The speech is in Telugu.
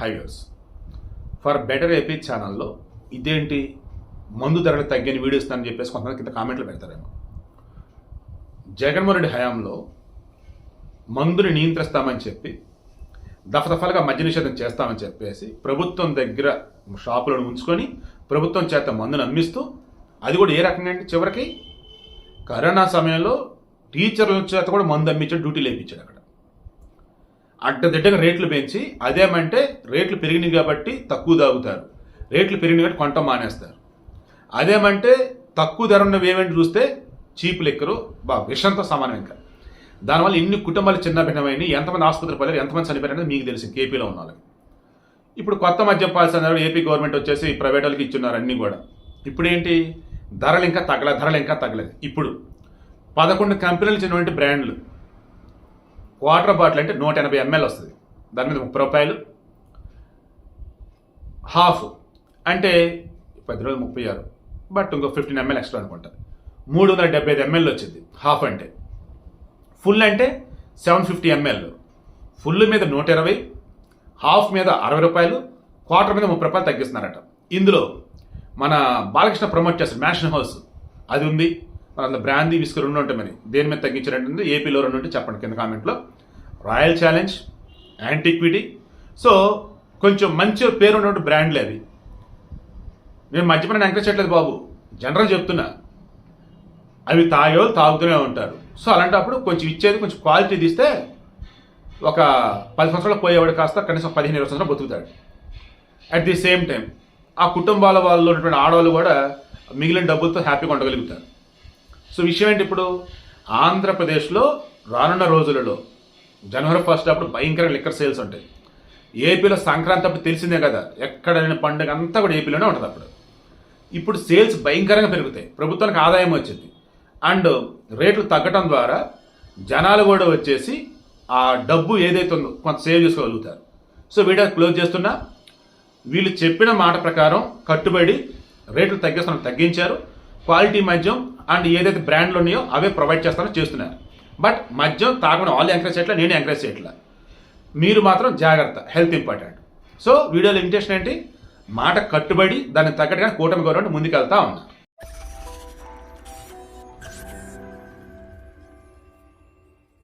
హైవర్స్ ఫర్ బెటర్ ఏపీ ఛానల్లో ఇదేంటి మందు ధరలు తగ్గని వీడియోస్ అని చెప్పేసి కొంతమంది కింద కామెంట్లు పెడతారేమో. జగన్మోహన్ రెడ్డి హయాంలో మందుని నియంత్రిస్తామని చెప్పి దఫదఫలుగా మద్య నిషేధం చేస్తామని చెప్పేసి ప్రభుత్వం దగ్గర షాపులను ఉంచుకొని ప్రభుత్వం చేత మందును అమ్మిస్తూ అది కూడా ఏ రకంగా అంటే చివరికి కరోనా సమయంలో టీచర్ల చేత కూడా మందు అమ్మించాడు డ్యూటీ లేపించాడు అక్కడ. అడ్డదిడ్డగా రేట్లు పెంచి అదేమంటే రేట్లు పెరిగినాయి కాబట్టి తక్కువ తాగుతారు. రేట్లు పెరిగినాయి కాబట్టి కొంట మానేస్తారు. అదేమంటే తక్కువ ధర ఉన్నవి ఏమేంటి చూస్తే చీప్ లెక్కరు బా విషంతో సమానం ఇంకా. దానివల్ల ఇన్ని కుటుంబాలు చిన్న భిన్నమైనవి ఎంతమంది ఆసుపత్రి పోలేరు ఎంతమంది చనిపోయారు అనేది మీకు తెలిసి కేపీలో ఉన్న వాళ్ళకి. ఇప్పుడు కొత్త మద్యం పాలసీ అన్నారు ఏపీ గవర్నమెంట్ వచ్చేసి ప్రైవేట్ వాళ్ళకి ఇచ్చున్నారు అన్నీ కూడా. ఇప్పుడు ఏంటి? ధరలు ఇంకా తగ్గలేదు ధరలు ఇంకా తగ్గలేదు. ఇప్పుడు పదకొండు కంపెనీలు చిన్నటువంటి బ్రాండ్లు. వాటర్ బాటిల్ అంటే నూట ఎనభై ఎంఎల్ వస్తుంది. దాని మీద ముప్పై రూపాయలు. హాఫ్. అంటే పది రోజులు ముప్పై ఆరు. బట్ ఇంకో ఫిఫ్టీన్ ఎంఎల్ ఎక్స్ట్రా అనుకుంటా. మూడు వందల డెబ్బై ఐదు ఎంఎల్ వచ్చింది. హాఫ్ అంటే. ఫుల్ అంటే సెవెన్ ఫిఫ్టీ ఎంఎల్. ఫుల్ మీద నూట ఇరవై హాఫ్ మీద అరవై రూపాయలు క్వార్టర్ మీద ముప్పై రూపాయలు తగ్గిస్తున్నారట. ఇందులో మన బాలకృష్ణ ప్రమోట్ చేసిన మ్యాషన్ హౌస్ అది ఉంది. అంత అందులో బ్రాందీ విస్క్ రెండు ఉంటాయి మరి దేని మీద తగ్గించారంటే ఏపీలో రెండు ఉంటే చెప్పండి కింద కామెంట్లో. Royal challenge antiquity. సో కొంచెం మంచి పేరు ఉన్నటువంటి బ్రాండ్లే అవి. నేను మద్యపానం ఎంకరేజ్ చేయట్లేదు బాబు. జనరల్ చెప్తున్నా. అవి తాగేవాళ్ళు తాగుతూనే ఉంటారు. సో అలాంటప్పుడు కొంచెం ఇచ్చేది కొంచెం క్వాలిటీ తీస్తే ఒక పది సంవత్సరాలు పోయేవాడు కాస్త కనీసం పదిహేను ఇరవై సంవత్సరాలు బతుకుతాడు. అట్ ది సేమ్ టైం ఆ కుటుంబాల వాళ్ళు ఉన్నటువంటి ఆడవాళ్ళు కూడా మిగిలిన డబ్బులతో హ్యాపీగా ఉండగలుగుతారు. సో విషయం ఏంటి ఇప్పుడు? ఆంధ్రప్రదేశ్లో రానున్న రోజులలో జనవరి ఫస్ట్ అప్పుడు భయంకరంగా లిక్కర్ సేల్స్ ఉంటాయి. ఏపీలో సంక్రాంతి అప్పుడు తెలిసిందే కదా ఎక్కడ లేని పండుగ అంతా కూడా ఏపీలోనే ఉంటుంది అప్పుడు. ఇప్పుడు సేల్స్ భయంకరంగా పెరుగుతాయి. ప్రభుత్వానికి ఆదాయం వచ్చింది. అండ్ రేట్లు తగ్గటం ద్వారా జనాలు కూడా వచ్చేసి ఆ డబ్బు ఏదైతే ఉందో కొంత సేవ్ చేసుకోగలుగుతారు. సో వీడియో క్లోజ్ చేస్తున్నా. వీళ్ళు చెప్పిన మాట ప్రకారం కట్టుబడి రేట్లు తగ్గిస్తున్న తగ్గించారు. క్వాలిటీ మద్యం అండ్ ఏదైతే బ్రాండ్లు ఉన్నాయో అవే ప్రొవైడ్ చేస్తానో చేస్తున్నారు. బట్ మద్యం తాగడం వాళ్ళు ఎంకరేజ్ చేయట్లా నేను ఎంకరేజ్ చేయట్లా. మీరు మాత్రం జాగ్రత్త హెల్త్ ఇంపార్టెంట్. సో వీడియోలో ఇంటెన్షన్ ఏంటి? మాట కట్టుబడి దాన్ని తగ్గట్టుగా కూటమి గవర్నమెంట్ ముందుకెళ్తా ఉన్నారు